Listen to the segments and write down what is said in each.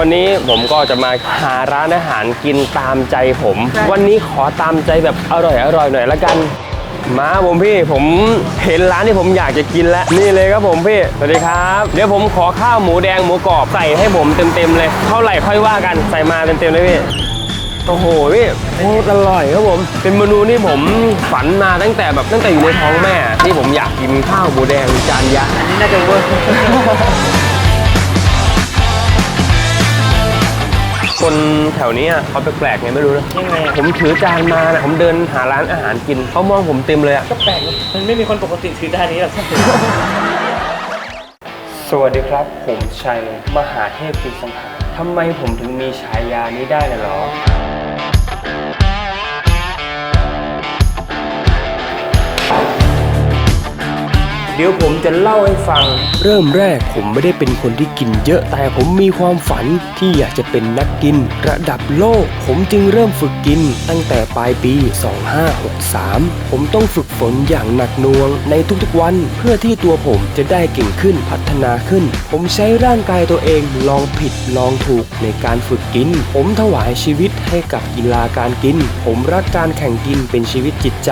วันนี้ผมก็จะมาหาร้านอาหารกินตามใจผม วันนี้ขอตามใจแบบอร่อยอร่อยหน่อยละกัน มาผมพี่ผมเห็นร้านที่ผมอยากจะกินแล้วนี่เลยครับผมพี่สวัสดีครับ เดี๋ยวผมขอข้าวหมูแดงหมูกรอบใส่ให้ผมเต็มๆเลยเท่าไหร่ค่อยว่ากันใส่มาเต็มๆเลยพี่โอ้โหพี่โคตรอร่อยครับผม เป็นเมนูที่ผมฝันมาตั้งแต่แบบตั้งแต่อยู่ในท้องแม่ ที่ผมอยากกินข้าวหมูแดงจานยักษ์อันนี้น่าจะเวิร์ คนแถวนี้อะเขาแปลกๆไงไม่รู้นะยังไงอะผมถือจานมานะผมเดินหาร้านอาหารกินเขามองผมเต็มเลยอะก็แปลกนะมันไม่มีคนปกติถือด้านนี้หรอกสวัสดีครับ ผมชัยมหาเทพกินสังหารทำไมผมถึงมีฉายานี้ได้น่ะหรอ เดี๋ยวผมจะเล่าให้ฟัง เริ่มแรกผมไม่ได้เป็นคนที่กินเยอะ แต่ผมมีความฝันที่อยากจะเป็นนักกิน ระดับโลก ผมจึงเริ่มฝึกกิน ตั้งแต่ปลายปี 2563 ผมต้องฝึกฝนอย่างหนักหน่วง ในทุกๆวันเพื่อที่ตัวผมจะได้เก่งขึ้นพัฒนาขึ้น ผมใช้ร่างกายตัวเองลองผิดลองถูกในการฝึกกิน ผมถวายชีวิตให้กับกีฬาการกิน ผมรักการแข่งกินเป็นชีวิตจิตใจ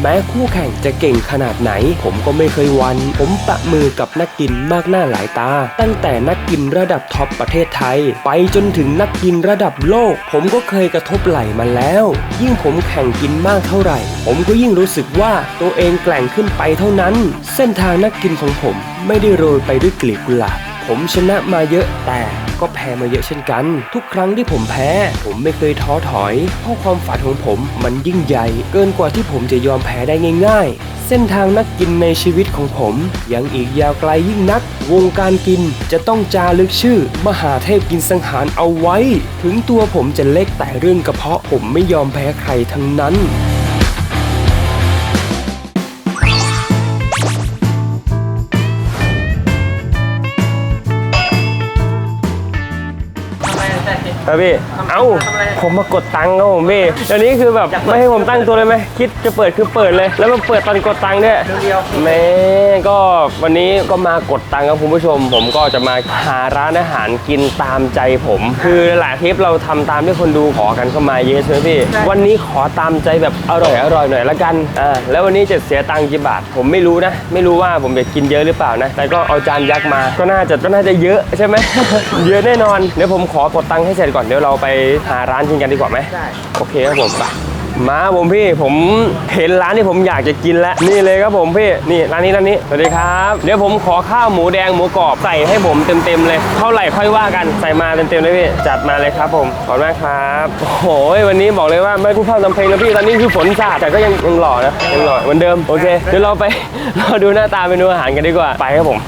แม้คู่แข่งจะเก่งขนาดไหน ผมก็ไม่เคยหวัน ผมประมือกับนักกินมากหน้าหลายตา ตั้งแต่นักกินระดับท็อปประเทศไทย ไปจนถึงนักกินระดับโลก ผมก็เคยกระทบไหลมาแล้ว ยิ่งผมแข่งกินมากเท่าไหร่ ผมก็ยิ่งรู้สึกว่าตัวเองแกล่งขึ้นไปเท่านั้น เส้นทางนักกินของผมไม่ได้โรยไปด้วยกลีบกุหลาบผมชนะมาเยอะแต่ ก็แพ้มาเยอะเช่นกัน ทุกครั้งที่ผมแพ้ ผมไม่เคยท้อถอย เพราะความฝันของผมมันยิ่งใหญ่ เกินกว่าที่ผมจะยอมแพ้ได้ง่าย ๆเส้นทางนักกินในชีวิตของผม ยังอีกยาวไกลยิ่งนัก วงการกินจะต้องจารึกชื่อ มหาเทพกินสังหารเอาไว้ ถึงตัวผมจะเล็กแต่เรื่องกระเพาะผมไม่ยอมแพ้ใครทั้งนั้น ครับพี่ เอ้าทำอะไรผมมากดตังค์ครับผมพี่เดี๋ยวนี้คือแบบอยากเปิดไม่ให้ผมตั้งตัวเลยไหม คิดจะเปิดคือเปิดเลย แล้วมาเปิดตอนกดตังค์เนี่ยเดียวแม่ก็วันนี้ก็มากดตังค์ครับคุณผู้ชม ผมก็จะมาหาร้านอาหารกินตามใจผม คือหลายคลิปเราทำตามที่คนดูขอกันเข้ามาเยอะใช่ไหมพี่ วันนี้ขอตามใจแบบอร่อยอร่อยหน่อยละกัน อ่า แล้ววันนี้จะเสียตังค์กี่บาท ผมไม่รู้นะ ไม่รู้ว่าผมจะกินเยอะหรือเปล่านะ แต่ก็เอาจานยักษ์มา ก็น่าจะก็น่าจะเยอะใช่ไหมเยอะแน่นอน เดี๋ยวผมขอกดตังค์ให้เสร็จก่อนเดี๋ยวเราไปหาร้านกินกันดีกว่าไหมได้โอเคครับผมไปมาผมพี่ผมเห็นร้านที่ผมอยากจะกินแล้วนี่เลยครับผมพี่นี่ร้านนี้ร้านนี้สวัสดีครับ เดี๋ยวผมขอข้าวหมูแดงหมูกรอบใส่ให้ผมเต็มๆเลยเท่าไหร่ค่อยว่ากันใส่มาเต็มๆเลยพี่จัดมาเลยครับผมขอบคุณมากครับโอ้โหวันนี้บอกเลยว่าไม่พูดพร่ำทำเพลงแล้วพี่ตอนนี้คือฝนสาดแต่ก็ยังยังหล่อนะยังหล่อเหมือนเดิมโอเคเดี๋ยวเราไปเราดูหน้าตาเมนูอาหารกันดีกว่าไปครับผม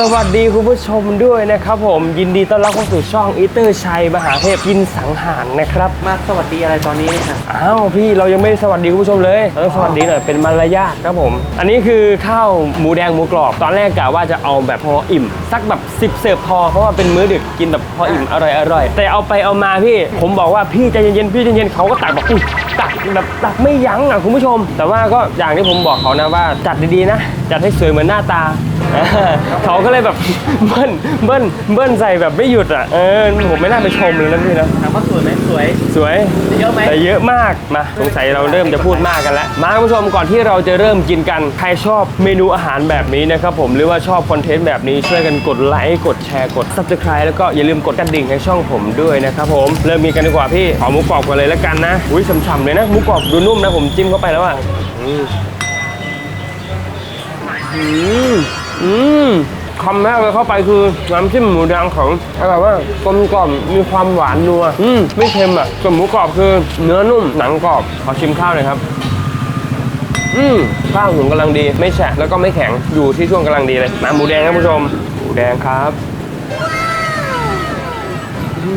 สวัสดีคุณผู้ชมด้วยนะครับผมยินดีต้อนรับเข้าสู่ช่องอีเตอร์ชัยมหาเทพกินสังหารนะครับ มาสวัสดีอะไรตอนนี้ค่ะอ้าวพี่เรายังไม่ได้สวัสดีคุณผู้ชมเลยเราต้องสวัสดีหน่อยเป็นมารยาทครับผม อันนี้คือข้าวหมูแดงหมูกรอบ ตอนแรกกะว่าจะเอาแบบพออิ่ม สักแบบ 10 เสิร์ฟพอเพราะว่าเป็นมื้อดึกกินแบบพออิ่มอร่อยอร่อยแต่เอาไปเอามาพี่ผมบอกว่าพี่ใจเย็นๆพี่ใจเย็นๆเขาก็ตักแบบอุ้ยตักแบบตักไม่ยั้งอะคุณผู้ชม แต่ว่าก็อย่างที่ผมบอกเขานะว่าจัดดีๆนะจัดให้สวยเหมือนหน้าตา เขาก็เลยแบบเบิ้ลเบิ้ลเบิ้ลใส่แบบไม่หยุดอะเออผมไม่น่าไปชมเลยนะพี่นะถามว่าสวยไหมสวย สวยเยอะไหมแต่เยอะมากมาสงสัยเราเริ่มจะพูดมากกันแล้วมาคุณผู้ชมก่อนที่เราจะเริ่มกินกัน ใครชอบเมนูอาหารแบบนี้นะครับผมหรือว่าชอบคอนเทนต์แบบนี้ช่วยกันกดไลค์กดแชร์กด subscribe แล้วก็อย่าลืมกดกระดิ่งให้ช่องผมด้วยนะครับผมเริ่มมีกันดีกว่าพี่ขอหมูกรอบกันเลยแล้วกันนะอุ้ยฉ่ำๆเลยนะหมูกรอบดูนุ่มนะผมจิ้มเข้าไปแล้วอะอืม อืมอืมคำแรกเลยเข้าไปคือน้ำจิ้มหมูแดงของอะไรว่ากลมกล่อมมีความหวานนัวอืมไม่เค็มอะส่วนหมูกรอบคือเนื้อนุ่มหนังกรอบขอชิมข้าวหน่อยครับ อืมข้าวหุงกำลังดี ไม่แฉะแล้วก็ไม่แข็งอยู่ที่ช่วงกำลังดีเลยมาหมูแดงครับผู้ชม หมูแดงครับ อื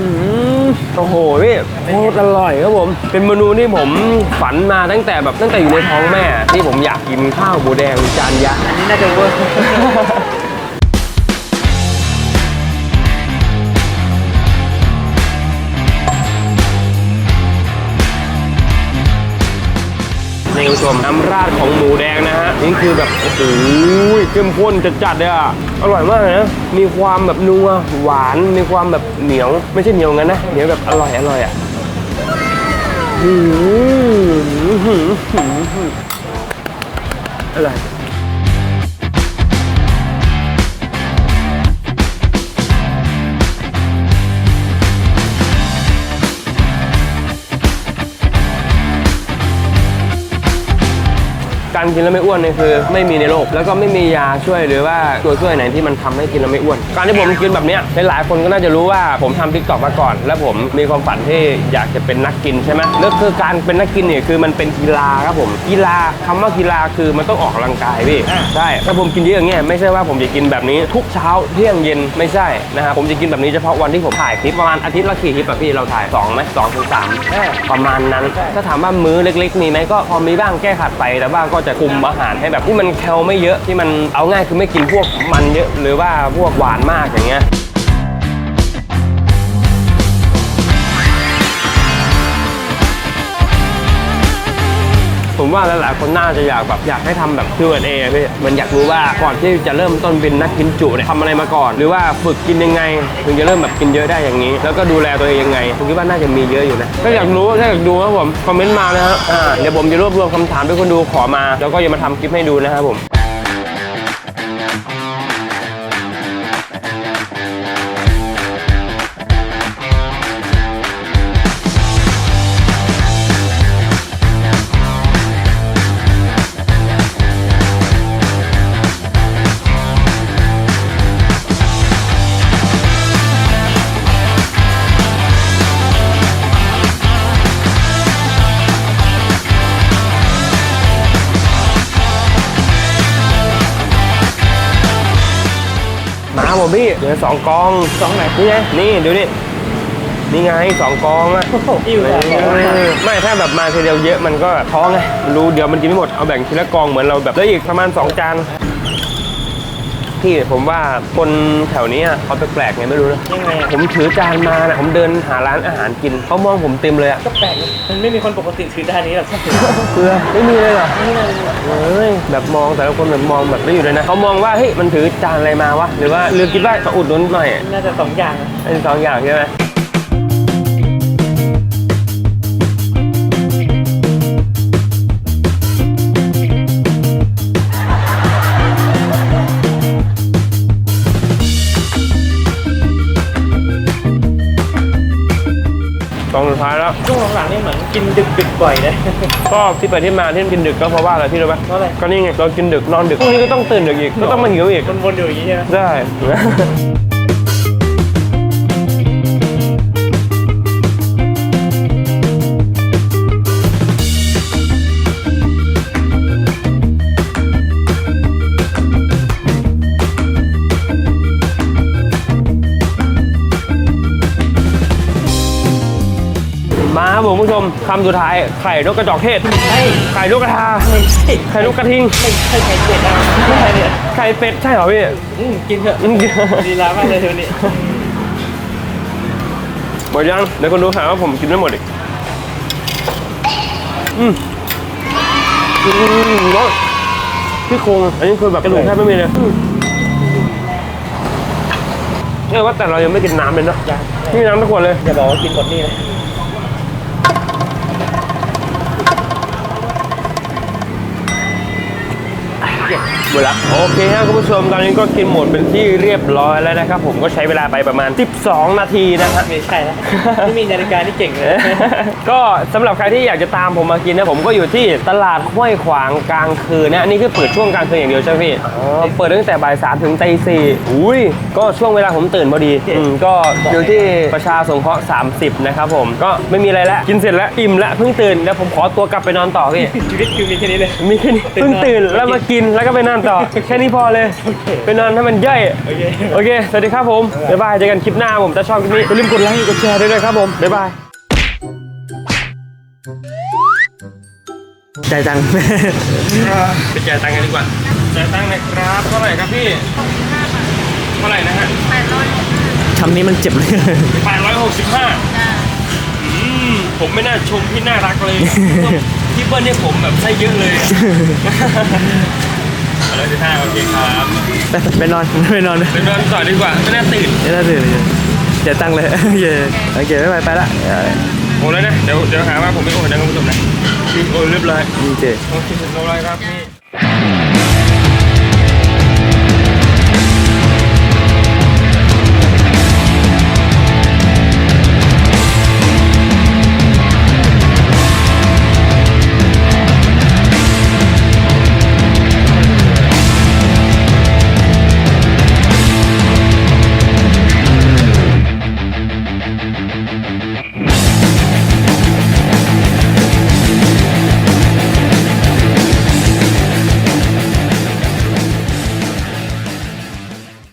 ม โอ้โหพี่โคตรอร่อยครับผม เป็นเมนูที่ผมฝันมาตั้งแต่แบบตั้งแต่อยู่ในท้องแม่ ที่ผมอยากกินข้าวหมูแดงจานยักษ์อันนี้น่าจะเวอร์ นี่คุณผู้ชมน้ำราดของหมูแดงนะฮะนี่คือแบบโอ้โหเข้มข้นจัดๆเลยอะอร่อยมากเลยนะมีความแบบนัวหวานมีความแบบเหนียว ไม่ใช่เหนียวงั้นนะเหนียวแบบอร่อยอร่อยอะอืมอร่อย การกินแล้วไม่อ้วนเนี่ยคือไม่มีในโลก แล้วก็ไม่มียาช่วยหรือว่าตัวช่วยไหนที่มันทำให้กินแล้วไม่อ้วน การที่ผมกินแบบเนี้ยหลายๆคนก็น่าจะรู้ว่าผมทำทิกตอกมาก่อน แล้วผมมีความฝันที่อยากจะเป็นนักกินใช่ไหมแล้วคือการเป็นนักกินเนี่ยคือมันเป็นกีฬาครับผม กีฬาคำว่ากีฬาคือมันต้องออกกำลังกายพี่ใช่ถ้าผมกินเยอะอย่างเงี้ยไม่ใช่ว่าผมจะกินแบบนี้ทุกเช้าเที่ยงเย็นไม่ใช่นะครับผมจะกินแบบนี้เฉพาะวันที่ผมถ่ายคลิปประมาณอาทิตย์ละกี่คลิปอะพี่เราถ่ายสองไหมสองถึงสามประมาณนั้นถ้าถามว่ามื้อเล็ก ๆ มีไหมก็พอมีบ้างแก้ขัดไปแต่ว่าก็จะคุมอาหารให้แบบที่มันแคลไม่เยอะที่มันเอาง่ายคือไม่กินพวกมันเยอะหรือว่าพวกหวานมากอย่างเงี้ย ผมว่าหลายๆคนน่าจะอยากแบบอยากให้ทำแบบ Q&A พี่มันอยากรู้ว่าก่อนที่จะเริ่มต้นเป็นนักกินจุเนี่ยทำอะไรมาก่อน หรือว่าฝึกกินยังไงถึงจะเริ่มแบบกินเยอะได้อย่างนี้ แล้วก็ดูแลตัวเองยังไงผมคิดว่าน่าจะมีเยอะอยู่นะถ้าอยากรู้ถ้าอยากดูครับผมคอมเมนต์มานะฮะอ่าเดี๋ยวผมจะรวบรวมคำถามที่คนดูขอมา แล้วก็จะมาทำคลิปให้ดูนะครับผม มาครับผมพี่เดี๋ยวสองกองสองไหนนี่ไงนี่ดูดินี่ไงสองกองอะอิ่วเอสองกองอไม่ถ้าแบบมาทีเดียวเยอะมันก็แบบท้องไงรู้เดี๋ยวมันกินไม่หมดเอาแบ่งทีละกองเหมือนเราแบบแล้วอีกประมาณสองจาน พี่ผมว่าคนแถวนี้อะเขาแปลกๆไงไม่รู้นะยังไงอะผมถือจานมานะผมเดินหาร้านอาหารกินเขามองผมเต็มเลยอะก็แปลกนะมันไม่มีคนปกติถือด้านนี้หรอกเพื่อไม่มีเลยเหรอนี่เลยเฮ้ยแบบมองแต่ละคนแบบมองแบบไม่อยู่เลยนะเขามองว่าเฮ้ยมันถือจานอะไรมาวะหรือว่าหรือคิดว่าจะอุดหนุนหน่อยน่าจะสองอย่างอะอันสองอย่างใช่ไหม องสุดท้ายแล้วช่วงหลังๆนี่เหมือนกินดึกๆบ่อยเลยก็ที่ไปที่มาที่กินดึกก็เพราะว่าอะไรพี่รู้ไหมเพราะอะไรก็นี่ไงเรากินดึกนอนดึกพรุ่งนี้ก็ต้องตื่นดึกอีกก็ต้องมาหิวอีกวนๆอยู่อย่างนี้ใช่ไหมได้ มาครับผมผู้ชมคำสุดท้ายไข่นกกระจอกเทศใช่ไข่นกกระทาไม่ใช่ไข่นกกระทิงไม่ใช่ไข่เป็ดอะไม่ใช่เนี่ยไข่เป็ดใช่เหรอพี่อืมกินเถอะอืมดีลามากเลยเดี๋ยวนี้หมดยังเดี๋ยวคนดูหาว่าผมกินไม่หมดอีกอืมอืมรสพี่โครงอันนี้คือแบบกระดูกแทบไม่มีเลยอืมเนี่ยว่าแต่เรายังไม่กินน้ำเลยเนอะยังนี่น้ำทุกคนเลยอย่าบอกว่ากินหมดนี่นะห มดละโอเคครับคุณผู้ชมตอนนี้ก็กินหมดเป็นที่เรียบร้อยแล้วนะครับผมก็ใช้เวลาไปประมาณ 12 นาทีนะฮะไม่ใช่แล้วไม่มีนาฬิกาที่เก่งเลย ก็สำหรับใครที่อยากจะตามผมมากินนะผมก็อยู่ที่ตลาดห้วยขวางกลางคืนนะอันนี้คือเปิดช่วงกลางคืนอย่างเดียวใช่ไหมพี่อ๋อเปิดตั้งแต่บ่ายสามถึงตีสี่อุ้ยก็ช่วงเวลาผมตื่นพอดีอืมก็อยู่ที่ประชาสงเคราะห์30 นะครับผมก็ไม่มีอะไรแล้วกินเสร็จแล้วอิ่มแล้วเพิ่งตื่นแล้วผมขอตัวกลับไปนอนต่อพี่ชีวิตคือมีแค่นี้เลยมีแค่นี้เพิ่งตื่นแล้วมากินแล้วก็ไปนอนต่อ แค่นี้พอเลย ไปนอนให้มันย่อยโอเค โอเค สวัสดีครับผม บ๊ายบาย เจอกันคลิปหน้าผม ถ้าชอบคลิปนี้อย่าลืมกดไลค์ กดแชร์ด้วยนะครับผม บ๊ายบายจ่ายตังค์ ไปจ่ายตังค์กันดีกว่า จ่ายตังค์หนะครับ เท่าไหร่ครับพี่เท่าไหร่นะฮะคำนี้มันเจ็บเลย 865อืมผมไม่น่าชมพี่น่ารักเลย พี่เบิ้ลเนี่ยผมแบบใช่เยอะเลย ร้อยสิบห้าโอเคครับไปไปนอนไปนอนไปนอนต่อดีกว่าไม่น่าตื่นไม่ได้เลยจ่ายตังค์เลยโอเคโอเคไม่ไปไปละโอนแล้วนะเดี๋ยวเดี๋ยวหาว่าผมไม่โอนนะคุณผู้ชมนะคือโอนเรียบร้อยดีเจโอเคเรียบร้อยครับพี่